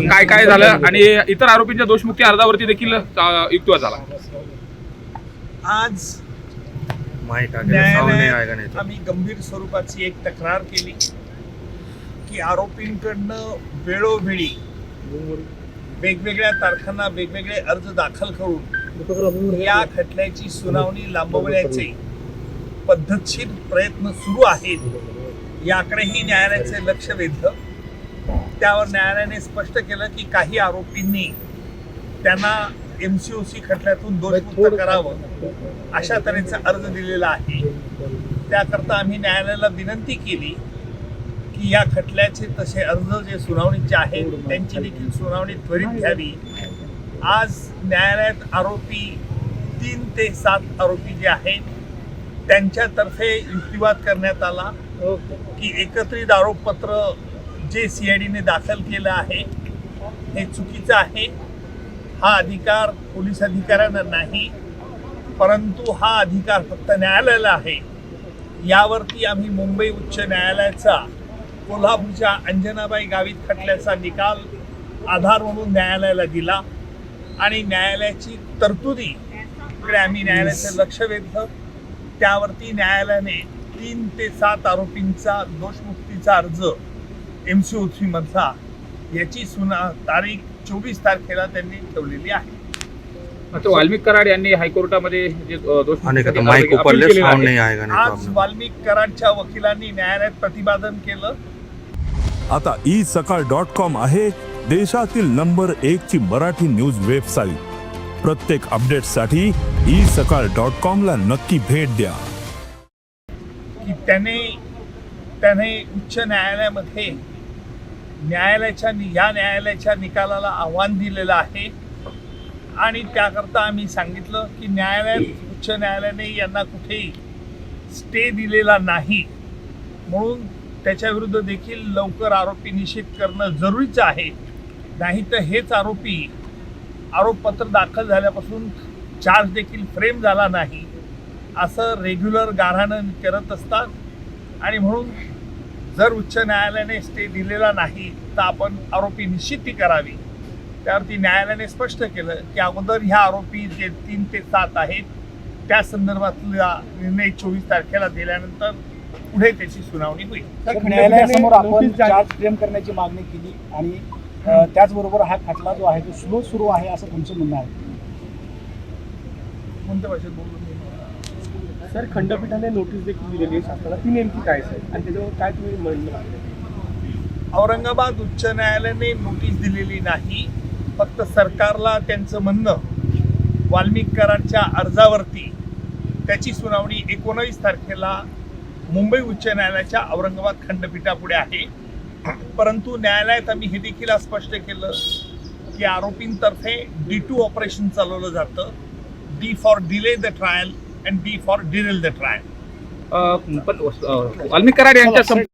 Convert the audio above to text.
काय काय झालं? आणि इतर आरोपींच्या दोषमुक्ती अर्जावरती देखील युक्तिवाद झाला. आज न्यायालयात आम्ही गंभीर स्वरूपाची एक तक्रार केली की आरोपींकडनं वेळोवेळी वेगवेगळ्या तारखांना वेगवेगळे अर्ज दाखल करून या खटल्याची सुनावणी लांबवण्याचे पद्धतशीर प्रयत्न सुरू आहेत याकडेही न्यायालयाचे लक्ष वेधलं. त्यावर न्यायालयाने स्पष्ट केलं की काही आरोपींनी त्यांना एम सी ओ सी खटल्यातून दोषमुक्त करावं. अशा तऱ्हेचा अर्ज दिलेला आहे. त्याकरता आम्ही न्यायालयाला विनंती केली की या खटल्याचे तसे अर्ज जे सुनावणीचे आहेत त्यांची देखील सुनावणी त्वरित घ्यावी. आज न्यायालयात आरोपी तीन ते सात आरोपी जे आहेत त्यांच्यातर्फे युक्तिवाद करण्यात आला की एकत्रित आरोपपत्र जे सी आय डीने दाखल केलं आहे हे चुकीचं आहे. हा अधिकार पोलीस अधिकाऱ्यांना नाही परंतु हा अधिकार फक्त न्यायालयाला आहे. यावरती आम्ही मुंबई उच्च न्यायालयाचा कोल्हापूरच्या अंजनाबाई गावित खटल्याचा निकाल आधार म्हणून न्यायालयाला दिला. आणि न्यायालयाची तरतुदी कडे आम्ही न्यायालयाचं लक्ष वेधलं. त्यावरती न्यायालयाने तीन ते सात आरोपींचा दोषमुक्तीचा अर्ज एम सी ओ मधला याची सुना तारीख चोवीस तारखेला त्यांनी ठेवलेली आहे. मात्र वाल्मिक कराड यांनी हायकोर्टामध्ये जे दोष आज वाल्मिक कराडच्या वकिलांनी न्यायालयात प्रतिपादन केलं. आता ई सकाळ डॉट कॉम आहे देशातील नंबर एक ची मराठी न्यूज वेबसाईट. प्रत्येक अपडेटसाठी ई सकाळ डॉट कॉम ला नक्की भेट द्या. की त्याने त्याने उच्च न्यायालयामध्ये न्यायालयाच्या या न्यायालयाच्या निकालाला आव्हान दिलेलं आहे. आणि त्याकरता आम्ही सांगितलं की न्यायालयात उच्च न्यायालयाने यांना कुठेही स्टे दिलेला नाही. म्हणून त्याच्याविरुद्ध देखील लवकर आरोपी निश्चित करणं जरुरीचं आहे. नाही तर हेच आरोपी आरोपपत्र दाखल झाल्यापासून चार्ज देखील फ्रेम झाला नाही. असं रेग्युलर गाऱ्हाणं करत असतात. आणि म्हणून जर उच्च न्यायालयाने स्टे दिलेला नाही तर आपण आरोपी निश्चिती करावी. त्यावरती न्यायालयाने स्पष्ट केलं की अगोदर ह्या आरोपी जे तीन ते सात आहेत त्या संदर्भातला निर्णय चोवीस तारखेला दिल्यानंतर पुढे त्याची सुनावणी होईल. न्यायालयासमोर आपण चार्ज फ्रेम करण्याची मागणी केली आणि त्याचबरोबर हा खटला जो आहे तो स्लो सुरू आहे असं तुमचं म्हणणं आहे? कोणत्या भाषेत बोललो मी? सर खंडपीठाने नोटीस देखील दिलेली आहे शासनाला. ती नेमकी काय सर? आणि त्याच्यावर काय तुम्ही म्हणणं औरंगाबाद उच्च न्यायालयाने नोटीस दिलेली नाही. फक्त सरकारला त्यांचं म्हणणं वाल्मिकरांच्या अर्जावरती. त्याची सुनावणी एकोणावीस तारखेला मुंबई उच्च न्यायालयाच्या औरंगाबाद खंडपीठापुढे आहे. परंतु न्यायालयात आम्ही हे देखील स्पष्ट केलं की आरोपींतर्फे डी टू ऑपरेशन चालवलं जातं. D for delay the trial and D for derail the trial uh, पण अ, वाल्मिक कराड यांच्या संप-